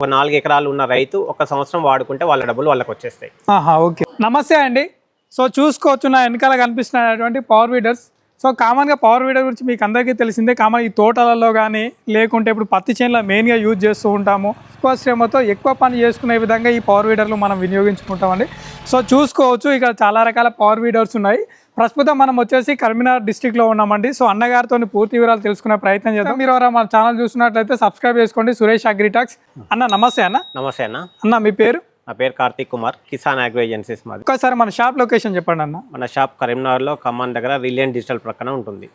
ఒక నాలుగు ఎకరాలు ఉన్న రైతు ఒక సంవత్సరం వాడుకుంటే వాళ్ళ డబ్బులు వాళ్ళకి వచ్చేస్తాయి. ఓకే. నమస్తే అండి. సో చూసుకోవచ్చు నా వెనకాల కనిపిస్తున్నటువంటి పవర్ వీడర్స్ సో కామన్గా పవర్ వీడర్ గురించి మీకు అందరికీ తెలిసిందే. కామన్ ఈ తోటలలో కానీ లేకుంటే ఇప్పుడు పత్తి చేనులో మెయిన్గా యూజ్ చేస్తూ ఉంటాము. ఎక్కువ శ్రమతో ఎక్కువ పని చేసుకునే విధంగా ఈ పవర్ వీడర్లు మనం వినియోగించుకుంటామండి. సో చూసుకోవచ్చు. ఇక్కడ చాలా రకాల పవర్ వీడర్స్ ఉన్నాయి. ప్రస్తుతం మనం వచ్చేసి కరీంనగర్ డిస్టిక్లో ఉన్నామండి. సో అన్నగారితో పూర్తి వివరాలు తెలుసుకునే ప్రయత్నం చేద్దాం. మీరు ఎవరైనా మన ఛానల్ చూసినట్లయితే సబ్స్క్రైబ్ చేసుకోండి. సురేష్ అగ్రిటాక్స్ అన్న నమస్తే అన్న. నమస్తే అన్న. అన్న మీ పేరు? నా పేరు కార్తీక్ కుమార్. కిసాన్ అగ్రో ఏజెన్సీస్ మాది. ఒక్కసారి మన షాప్ లొకేషన్ చెప్పండి అన్న. మన షాప్ కరీంనగర్లో ఖమ్మం దగ్గర రిలయన్స్ డిజిటల్ ప్రక్కన ఉంటుంది.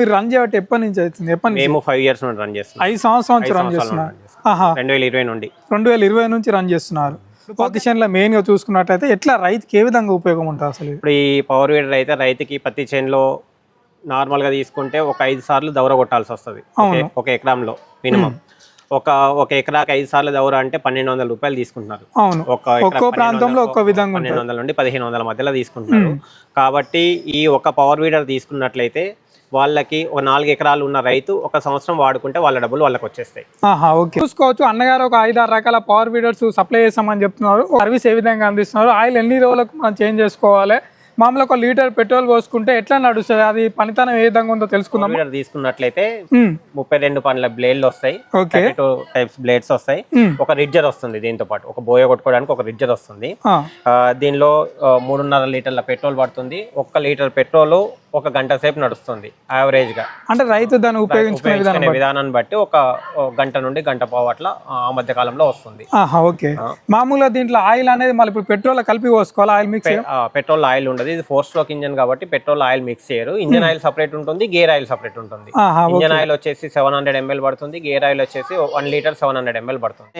మీరు రన్ చేయబట్టి ఎప్పటి నుంచి అవుతుంది? ఎప్పటి నుంచి? మేము ఫైవ్ ఇయర్స్ నుండి రన్ చేస్తున్నాం. ఐదు సంవత్సరాల నుంచి రన్ చేస్తున్నారు. రెండు వేల ఇరవై నుండి. రెండు వేల ఇరవై నుంచి రన్ చేస్తున్నారు. పొజిషన్లో మెయిన్గా చూసుకున్నట్లయితే ఎట్లా రైతుకి ఏ విధంగా ఉపయోగం ఉంటుంది అసలు? ఇప్పుడు ఈ పవర్ వీడర్ అయితే రైతుకి పత్తి చేనులో నార్మల్గా తీసుకుంటే ఒక ఐదు సార్లు దౌర కొట్టాల్సి వస్తుంది. ఒక ఎకరంలో మినిమం. ఒక ఒక ఎకరాకి ఐదు సార్లు దౌర అంటే పన్నెండు వందల రూపాయలు తీసుకుంటున్నారు. అవును. ఒక ఒక్కో ప్రాంతంలో ఒక్కో విధంగా పన్నెండు వందల నుండి పదిహేను వందల మధ్యలో తీసుకుంటున్నారు. కాబట్టి ఈ ఒక పవర్ వీడర్ తీసుకున్నట్లయితే వాళ్ళకి ఒక నాలుగు ఎకరాలు ఉన్న రైతు ఒక సంవత్సరం వాడుకుంటే వాళ్ళ డబ్బులు వాళ్ళకి వచ్చేస్తాయి. ఆహా ఓకే. చూసుకోవచ్చు. అన్నగారు ఒక ఐదు ఆరు రకాల పవర్ వీడర్స్ సప్లై చేస్తామని చెప్తున్నారు. సర్వీస్ ఏ విధంగా అందిస్తున్నారు? ఆయిల్ ఎన్ని రోజులకు మనం చేంజ్ చేసుకోవాలి? మామూలుగా ఒక లీటర్ పెట్రోల్ పోసుకుంటే ఎట్లా నడుస్తుంది? అది పనితనం ఏ విధంగా ఉందో తెలుసుకుందాం వీడర్ తీసుకున్నట్లయితే ఉమ్, ముప్పై రెండు పనుల బ్లేడ్లు వస్తాయి. ఓకే టూ టైప్స్ బ్లేడ్స్ వస్తాయి. ఉమ్, ఒక రిడ్జర్ వస్తుంది దీంతో పాటు. ఒక బోయ కొట్టుకోవడానికి ఒక రిడ్జర్ వస్తుంది. దీనిలో మూడున్నర లీటర్ల పెట్రోల్ పడుతుంది. ఒక్క లీటర్ పెట్రోల్ ఒక గంట సేపు నడుస్తుంది యావరేజ్గా. అంటే రైతు దాన్ని ఉపయోగించుకునే విధానం ఉపయోగించుకునే విధానాన్ని బట్టి ఒక గంట నుండి గంట పావు అట్లా ఆ మధ్య కాలంలో వస్తుంది. ఓకే. మామూలుగా దీంట్లో ఆయిల్ అనేది మళ్ళీ ఇప్పుడు పెట్రోల్ కలిపి పోసుకోవాలి ఆయిల్ మిక్స్ పెట్రోల్ ఆయిల్ ఉండదు ఇది ఫోర్ స్ట్రోక్ ఇంజన్ కాబట్టి పెట్రోల్ ఆయిల్ మిక్స్ చేయరు. ఇంజన్ ఆయిల్ సపరేట్ ఉంటుంది గేర్ ఆయిల్ సపరేట్ ఉంటుంది. ఇంజన్ ఆయిల్ వచ్చేసి సెవెన్ హండ్రెడ్ ఎంఎల్ పడుతుంది గేర్ ఆయిల్ వచ్చేసి one litre seven hundred ML పడుతుంది.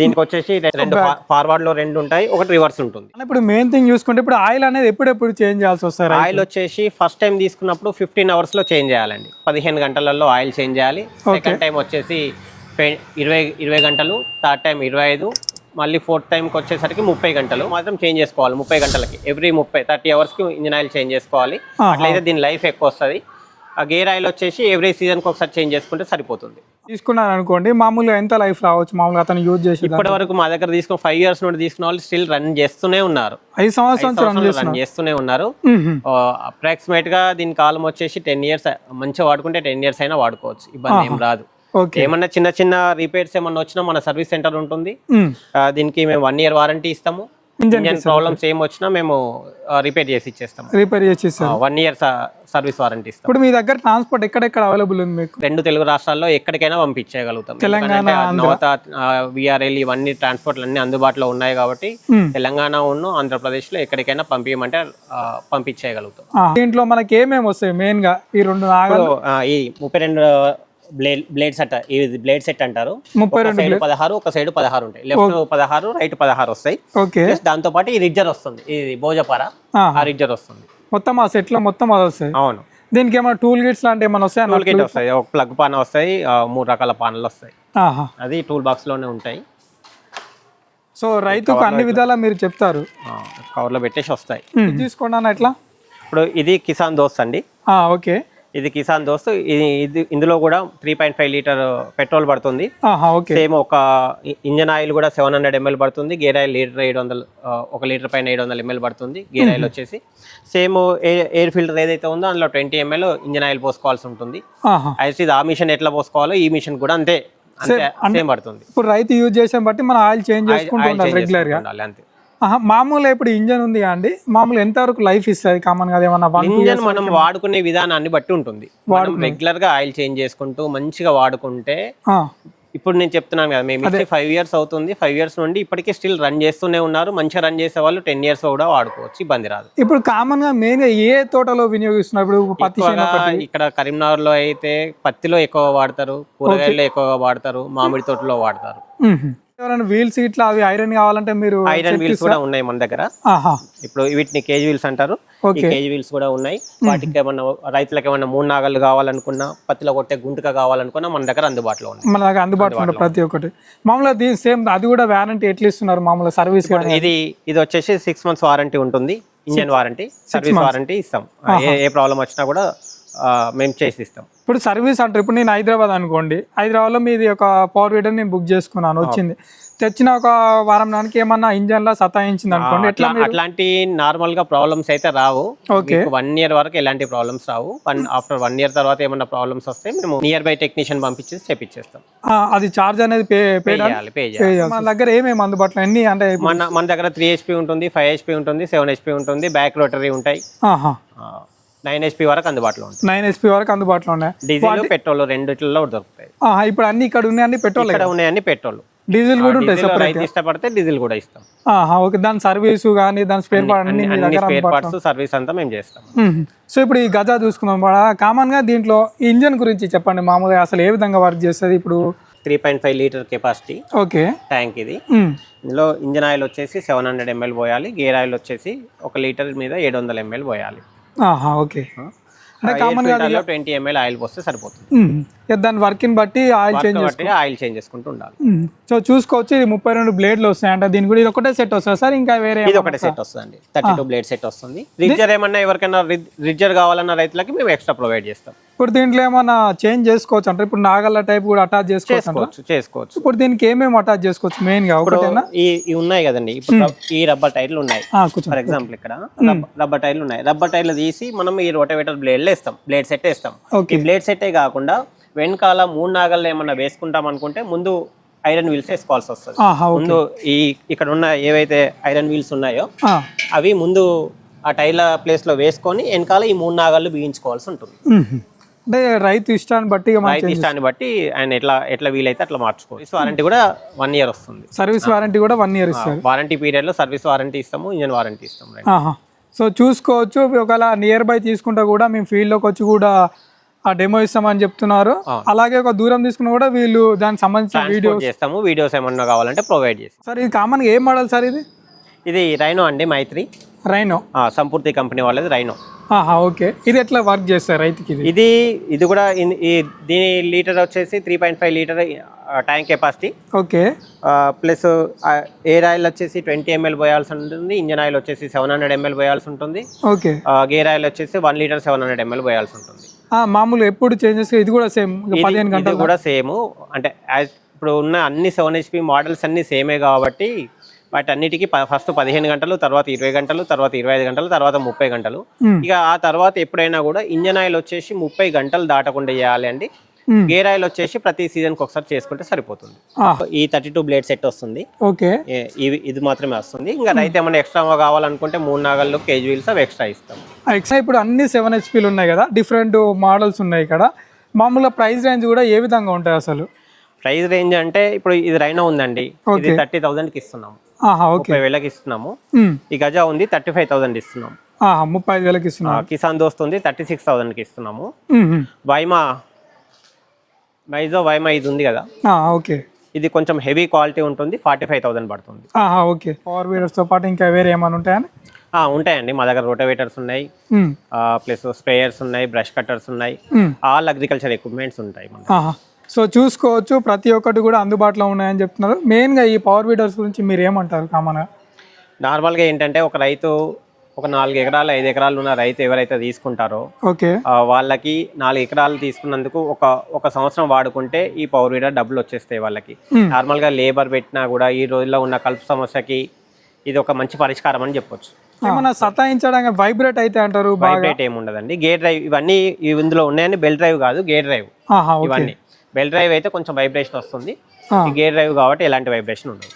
దీనికి వచ్చేసి రెండు ఫార్వర్డ్లో రెండు ఉంటాయి ఒకటి రివర్స్ ఉంటుంది. ఇప్పుడు మెయిన్ థింగ్ చూసుకుంటే ఇప్పుడు ఆయిల్ అనేది ఎప్పుడెప్పుడు చేంజ్ చేయాల్సి వస్తారు ఆయిల్ వచ్చేసి ఫస్ట్ టైం తీసుకున్నప్పుడు ఫిఫ్టీన్ అవర్స్లో చేంజ్ చేయాలండి. పదిహేను గంటలలో ఆయిల్ చేంజ్ చేయాలి. సెకండ్ టైం వచ్చేసి ఇరవై ఇరవై గంటలు థర్డ్ టైం ఇరవై ఐదు మళ్ళీ ఫోర్త్ టైంకి వచ్చేసరికి ముప్పై గంటలు మాత్రం చేంజ్ చేసుకోవాలి ముప్పై గంటలకి. ఎవ్రీ ముప్పై థర్టీ అవర్స్కి ఇంజిన్ ఆయిల్ చేంజ్ చేసుకోవాలి. అట్లయితే దీని లైఫ్ ఎక్కువ వస్తుంది. ఆ గేర్ ఆయిల్ వచ్చేసి ఎవ్రీ సీజన్కి ఒకసారి చేంజ్ చేసుకుంటే సరిపోతుంది. తీసుకున్నాను అనుకోండి మామూలుగా ఎంత లైఫ్ రావచ్చు? మామూలుగా అతను యూజ్ చేసి ఇప్పటి వరకు మా దగ్గర తీసుకున్న ఫైవ్ ఇయర్స్ నుండి తీసుకున్న వాళ్ళు స్టిల్ రన్ చేస్తూనే ఉన్నారు. ఐదు సంవత్సరాల రన్ చేస్తూనే ఉన్నారు. అప్రాక్సిమేట్గా దీని కాలం వచ్చేసి టెన్ ఇయర్స్ మంచిగా వాడుకుంటే టెన్ ఇయర్స్ అయినా వాడుకోవచ్చు. ఇబ్బంది ఏం రాదు. ఏమన్నా చిన్న చిన్న రిపేర్స్ ఏమన్నా వచ్చినా మన సర్వీస్ సెంటర్ ఉంటుంది. దీనికి మేము వన్ ఇయర్ వారంటీ ఇస్తాము. ఇంజన్ ప్రాబ్లమ్స్ ఏం వచ్చినా మేము రిపేర్ చేసి ఇచ్చేస్తాము రిపేర్ చేసేసారు వన్ ఇయర్ సర్వీస్ వారంటీ ఇస్తాం. ఇప్పుడు మీ దగ్గర ట్రాన్స్పోర్ట్ ఎక్కడెక్కడ అవైలబుల్ ఉంది మీకు? రెండు తెలుగు రాష్ట్రాల్లో ఎక్కడికైనా పంపించేయగలుగుతాం. తెలంగాణ, నవత విఆర్ఎల్ ఇవన్నీ ట్రాన్స్పోర్ట్లు అన్ని అందుబాటులో ఉన్నాయి కాబట్టి. తెలంగాణ ఉన్న ఆంధ్రప్రదేశ్లో ఎక్కడికైనా పంపించమంటే పంపించేయగలుగుతాం. దీంట్లో మనకి ఏమేమి వస్తాయి మెయిన్గా? ఈ రెండు ఈ ముప్పై రెండు బ్లేడ్ బ్లేడ్ సెట్ ఇది బ్లేడ్ సెట్ అంటారు. ముప్పై సైడ్ పదహారు ఒక సైడ్ పదహారు ఉంటాయి. లెఫ్ట్ పదహారు రైట్ పదహారు వస్తాయి. ఓకే. దాంతో పాటు ఈ రిడ్జర్ వస్తుంది. ఇది భోజపార. ఆ రిడ్జర్ వస్తుంది. మొత్తం ఆ సెట్లో మొత్తం అది వస్తాయి. అవును. దీనికి ఏమైనా టూల్ కిట్స్ లాంటివి ఏమైనా వస్తాయి? టూల్ కిట్ వస్తాయి. ఒక ప్లగ్ పాన్ వస్తాయి. మూడు రకాల పాన్లు వస్తాయి. అది టూల్ బాక్స్లోనే ఉంటాయి. సో రైతుకు అన్ని విధాలా మీరు చెప్తారు. కవర్లో పెట్టేసి వస్తాయి. తీసుకోండి అన్న ఎట్లా? ఇప్పుడు ఇది కిసాన్ దోస్త్ అండి. ఓకే. ఇది కిసాన్ దోస్త్ ఇది ఇది ఇందులో కూడా three point five litre petrol పడుతుంది. సేమ్ ఒక ఇంజన్ ఆయిల్ కూడా సెవెన్ హండ్రెడ్ ఎంఎల్ పడుతుంది గేర్ ఆయిల్ లీటర్ ఏడు వందలు ఒక లీటర్ పైన ఏడు వందల ఎంఎల్ పడుతుంది గేర్ ఆయిల్ వచ్చేసి. సేమ్ ఎయిర్ ఫిల్టర్ ఏదైతే ఉందో అందులో ట్వంటీ ఎంఎల్ ఇంజన్ ఆయిల్ పోసుకోవాల్సి ఉంటుంది. అయితే ఇది ఆ మిషన్ ఎట్లా పోసుకోవాలో ఈ మిషన్ కూడా అంతే అంతే సేమ్ పడుతుంది. ఇప్పుడు రైతు యూజ్ చేసాం బట్టి మనం ఆయిల్ చేంజ్ చేసుకుంటూ ఆయిల్ ఉండాలి చేంజ్ రెగ్యులర్గా. చేసుకుంటూ ఉండాలి అంతే. ఆహా, మామూలుగా ఇప్పుడు ఇంజన్ ఉంది అండి? మామూలు ఎంత వరకు లైఫ్ ఇస్తుంది? కామన్గా ఏమన్నా ఇంజన్ మనం వాడుకునే విధానాన్ని బట్టి ఉంటుంది. రెగ్యులర్గా ఆయిల్ చేంజ్ చేసుకుంటూ మంచిగా వాడుకుంటే ఇప్పుడు నేను చెప్తున్నాను కదా మేము ఇచ్చే ఫైవ్ ఇయర్స్ అవుతుంది. ఫైవ్ ఇయర్స్ నుండి ఇప్పటికీ స్టిల్ రన్ చేస్తూనే ఉన్నారు. మంచిగా రన్ చేసే వాళ్ళు టెన్ ఇయర్స్ కూడా వాడుకోవచ్చు. ఇబ్బంది రాదు. ఇప్పుడు కామన్గా మెయిన్గా ఏ తోటలో వినియోగిస్తున్నారు? ఇప్పుడు పత్తి ఎక్కువగా ఇక్కడ కరీంనగర్లో అయితే పత్తిలో ఎక్కువ వాడతారు కూరగాయల్లో ఎక్కువగా వాడతారు మామిడి తోటలో వాడతారు. ఎవరైనా వీల్స్ ఇట్లా అవి ఐరన్ కావాలంటే మీరు ఐరన్ వీల్స్ కూడా ఉన్నాయి మన దగ్గర. ఇప్పుడు వీటిని కేజీ వీల్స్ అంటారు. కేజీ వీల్స్ కూడా ఉన్నాయి. వాటికి ఏమన్నా రైతులకు ఏమన్నా మూడు నాగళ్ళు కావాలనుకున్నా పత్తిలో కొట్టే గుంటుక కావాలనుకున్నా మన దగ్గర అందుబాటులో ఉన్నాయి. మన దగ్గర అందుబాటులో ఉంటుంది ప్రతి ఒక్కటి. మామూలుగా దీని సేమ్ అది కూడా వారంటీ ఎట్లా ఇస్తున్నారు? మామూలుగా సర్వీస్ ఇది ఇది వచ్చేసి సిక్స్ మంత్స్ వారంటీ ఉంటుంది. ఇంజన్ వారంటీ సర్వీస్ వారంటీ ఇస్తాం. ఏ ఏ ప్రాబ్లం వచ్చినా కూడా మేము చేసి ఇస్తాం ఇప్పుడు సర్వీస్ అంటారు. ఇప్పుడు నేను హైదరాబాద్ అనుకోండి. హైదరాబాద్లో మీది ఒక పవర్ వీడర్ నేను బుక్ చేసుకున్నాను. వచ్చింది. తెచ్చిన ఒక వారం నానికి ఏమన్నా ఇంజన్ లా సతాయించింది అనుకోండి. ఎట్లా అట్లా అట్లాంటి నార్మల్గా ప్రాబ్లమ్స్ అయితే రావు. ఓకే. వన్ ఇయర్ వరకు ఎలాంటి ప్రాబ్లమ్స్ రావు. వన్ ఆఫ్టర్ వన్ ఇయర్ తర్వాత ఏమన్నా ప్రాబ్లమ్స్ వస్తే మేము నియర్ బై టెక్నీషియన్ పంపించేసి చేపించేస్తాం అది చార్జ్ అనేది పే పే చేయాలి. పే చేయాలి. మన దగ్గర ఏమేమి అందుబాటులో ఎన్ని అంటే మన మన దగ్గర త్రీ హెచ్పి ఉంటుంది ఫైవ్ హెచ్పి ఉంటుంది సెవెన్ హెచ్పి ఉంటుంది బ్యాక్ రోటరీ ఉంటాయి. ఆహా. నైన్ హెచ్పి వరకు అందుబాటులో ఉంటుంది నైన్ ఎస్పీ వరకు అందుబాటులో ఉన్నాయి. డీజిల్ పెట్రోల్ రెండిట్లో దొరుకుతాయి. ఇప్పుడు అన్ని ఇక్కడ ఉన్నాయి అన్ని పెట్రోల్ ఇక్కడ ఉన్నాయన్ని పెట్రోల్. డీజిల్ కూడా ఉంటాయి రైతు ఇష్టపడితే డీజిల్ కూడా ఇస్తాం. ఓకే దాని సర్వీసు కానీ దాని స్పేర్ పార్ట్ అన్ని మీ అన్ని దగ్గర స్పేర్ పార్ట్స్ సర్వీస్ అంతా మేము చేస్తాం. సో ఇప్పుడు ఈ గజా చూసుకుందాం కామన్గా దీంట్లో ఇంజన్ గురించి చెప్పండి మామూలుగా అసలు ఏ విధంగా వర్క్ చేస్తుంది ఇప్పుడు? Three point five litre capacity okay. Tank ఇది. ఇందులో ఇంజన్ ఆయిల్ వచ్చేసి సెవెన్ హండ్రెడ్ ఎంఎల్ పోయాలి గేర్ ఆయిల్ వచ్చేసి ఒక లీటర్ మీద ఏడు వందల ఎంఎల్ పోయాలి. ఓకే. అంటే కామన్గా ట్వంటీ ఎంఎల్ ఆయిల్ పోస్తే సరిపోతుంది. దాని వర్కింగ్ బట్టి ఆయిల్ చేంజ్ ఆయిల్ చేంజ్ చేసుకుంటూ ఉండాలి. సో చూసుకోవచ్చు ఇది ముప్పై రెండు బ్లేడ్లు వస్తాయి అంటే దీని కూడా ఇది ఒకటే సెట్ వస్తుంది సార్ ఇంకా వేరే ఇది ఒకటే సెట్ వస్తుంది థర్టీ టూ బ్లేడ్ సెట్ వస్తుంది. రిడ్జర్ ఏమన్నా ఎవరికైనా రిడ్జర్ కావాలన్న రైతులకి మేము ఎక్స్ట్రా ప్రొవైడ్ చేస్తాం. ఇప్పుడు దీంట్లో ఏమన్నా చేంజ్ చేసుకోవచ్చు అంటే ఇప్పుడు నాగల్ల టైప్ కూడా అటాచ్ చేసుకోవచ్చు? చేసుకోవచ్చు ఇప్పుడు దీనికి ఏమేమి అటాచ్ చేసుకోవచ్చు మెయిన్గా? ఒకటేనా? ఈ ఉన్నాయి కదండి. ఇప్పుడు రబ్- ఈ రబ్బర్ టైర్లు ఉన్నాయి. ఫర్ ఎగ్జాంపుల్ ఇక్కడ రబ్- రబ్బర్ టైర్లు ఉన్నాయి. రబ్బర్ టైర్లు తీసి మనం ఈ రోటవేటర్ బ్లేడ్లు వేస్తాం. బ్లేడ్ సెట్ వేస్తాం. ఈ బ్లేడ్ సెట్టే కాకుండా వెనకాల మూడు నాగళ్ళు ఏమన్నా వేసుకుంటాం అనుకుంటే ముందు ఐరన్ వీల్స్ వేసుకోవాల్సి వస్తుంది. ముందు ఈ ఇక్కడ ఉన్న ఏవైతే ఐరన్ వీల్స్ ఉన్నాయో అవి ముందు ఆ టైర్ల ప్లేస్లో వేసుకొని వెనకాల ఈ మూడు నాగళ్ళు బిగించుకోవాల్సి ఉంటుంది. అంటే రైతు ఇష్టాన్ని బట్టి రైతు ఇష్టాన్ని బట్టి ఆయన ఎట్లా ఎట్లా వీలైతే అట్లా మార్చుకోవాలి వారంటీ కూడా వన్ ఇయర్ వస్తుంది. సర్వీస్ వారంటీ కూడా వన్ ఇయర్ ఇస్తారు. వారంటీ పీరియడ్లో సర్వీస్ వారంటీ ఇస్తాము ఇంజన్ వారంటీ ఇస్తాము సో చూసుకోవచ్చు ఒకవేళ నియర్ బై తీసుకుంటే కూడా మేము ఫీల్డ్లోకి వచ్చి కూడా ఆ డెమో ఇస్తామని చెప్తున్నారు. అలాగే ఒక దూరం తీసుకున్నా కూడా వీళ్ళు దానికి సంబంధించిన వీడియో చేస్తాము వీడియోస్ ఏమన్నా కావాలంటే ప్రొవైడ్ చేస్తాం. సార్ ఇది కామన్గా ఏం మోడల్ సార్ ఇది? ఇది రైనో అండి మైత్రి రైనో ఆ, సంపూర్తి కంపెనీ వాళ్ళది రైనో ఆహా ఓకే. ఇది ఎట్లా వర్క్ చేస్తారు రైతుకి ఇది? ఇది కూడా దీని లీటర్ వచ్చేసి three point five litre tank capacity okay. Plus air oil వచ్చేసి ట్వంటీ ఎంఎల్ పోయాల్సి ఉంటుంది ఇంజన్ ఆయిల్ వచ్చేసి సెవెన్ హండ్రెడ్ ఎంఎల్ పోయాల్సి ఉంటుంది. ఓకే. గేర్ ఆయిల్ వచ్చేసి one litre seven hundred ML పోయాల్సి ఉంటుంది. మామూలు ఎప్పుడు చేంజెస్ ఇది కూడా సేమ్ పదిహేను గంటలు కూడా సేమ్ అంటే ఇప్పుడు ఉన్న అన్ని సెవెన్ హెచ్పి మోడల్స్ అన్ని సేమే కాబట్టి వాటి అన్నిటికీ ఫస్ట్ పదిహేను గంటలు తర్వాత ఇరవై గంటలు తర్వాత ఇరవై ఐదు గంటలు తర్వాత ముప్పై గంటలు. ఇక ఆ తర్వాత ఎప్పుడైనా కూడా ఇంజన్ ఆయిల్ వచ్చేసి ముప్పై గంటలు దాటకుండా చేయాలి అండి. గేర్ ఆయిల్ వచ్చేసి ప్రతి సీజన్కి ఒకసారి చేసుకుంటే సరిపోతుంది. ఆ, ఈ థర్టీ టూ బ్లేడ్ సెట్ వస్తుంది ఓకే ఇవి ఇది మాత్రమే వస్తుంది. ఇంకా రైతు ఏమైనా ఎక్స్ట్రా కావాలనుకుంటే మూడు నాగళ్ళు కేజీ వీల్స్ అవి ఎక్స్ట్రా ఇస్తాం. ఎక్స్ట్రా ఇప్పుడు అన్ని సెవెన్ హెచ్పీలు ఉన్నాయి కదా? డిఫరెంట్ మోడల్స్ ఉన్నాయి ఇక్కడ. మామూలుగా ప్రైస్ రేంజ్ కూడా ఏ విధంగా ఉంటాయి అసలు? ప్రైస్ రేంజ్ అంటే ఇప్పుడు ఇది రైనో ఉందండి. ఇది. థర్టీ థౌసండ్కి ఇస్తున్నాము ఆహా ఓకే ముప్పై వేలకి ఇస్తున్నాము. మ్మ్. ఈ గజా ఉంది థర్టీ ఫైవ్ థౌసండ్ ఇస్తున్నాం. ఆహా ముప్పై ఐదు వేలకి కిసాన్ దోస్త్ ఉంది థర్టీ సిక్స్ థౌసండ్కి ఇస్తున్నాము. మ్మ్, మ్మ్. వైమా వైజో వైమా ఇది ఉంది కదా? ఓకే. ఇది కొంచెం హెవీ క్వాలిటీ ఉంటుంది ఫార్టీ ఫైవ్ థౌసండ్ పడుతుంది ఓకే. పవర్ వీడర్స్తో పాటు ఇంకా వేరే ఏమైనా ఉంటాయని ఉంటాయండి. మా దగ్గర రోటోవేటర్స్ ఉన్నాయి. ప్లస్ స్ప్రేయర్స్ ఉన్నాయి బ్రష్ కట్టర్స్ ఉన్నాయి. ఆల్ అగ్రికల్చర్ ఎక్విప్మెంట్స్ ఉంటాయి సో చూసుకోవచ్చు. ప్రతి ఒక్కటి కూడా అందుబాటులో ఉన్నాయని చెప్తున్నారు. మెయిన్గా ఈ పవర్ వీడర్స్ గురించి మీరు ఏమంటారు కామన్గా? నార్మల్గా ఏంటంటే ఒక రైతు ఒక నాలుగు ఎకరాలు ఐదు ఎకరాలు ఉన్న రైతు ఎవరైతే తీసుకుంటారో ఓకే. వాళ్ళకి నాలుగు ఎకరాలు తీసుకున్నందుకు ఒక ఒక సంవత్సరం వాడుకుంటే ఈ పవర్ వీడర్ డబ్బులు వచ్చేస్తాయి వాళ్ళకి. మ్మ్. నార్మల్గా లేబర్ పెట్టినా కూడా ఈ రోజుల్లో ఉన్న కలుపు సమస్యకి ఇది ఒక మంచి పరిష్కారం అని చెప్పొచ్చు. ఏమన్నా సతాయించడానికి వైబ్రేట్ అయితే అంటారు వైబ్రేట్ ఏమి ఉండదండి. గేర్ డ్రైవ్ ఇవన్నీ ఇవి ఇందులో ఉన్నాయని బెల్ డ్రైవ్ కాదు గేర్ డ్రైవ్ ఇవన్నీ. బెల్ డ్రైవ్ అయితే కొంచెం వైబ్రేషన్ వస్తుంది. గేర్ డ్రైవ్ కాబట్టి ఎలాంటి వైబ్రేషన్ ఉండదు.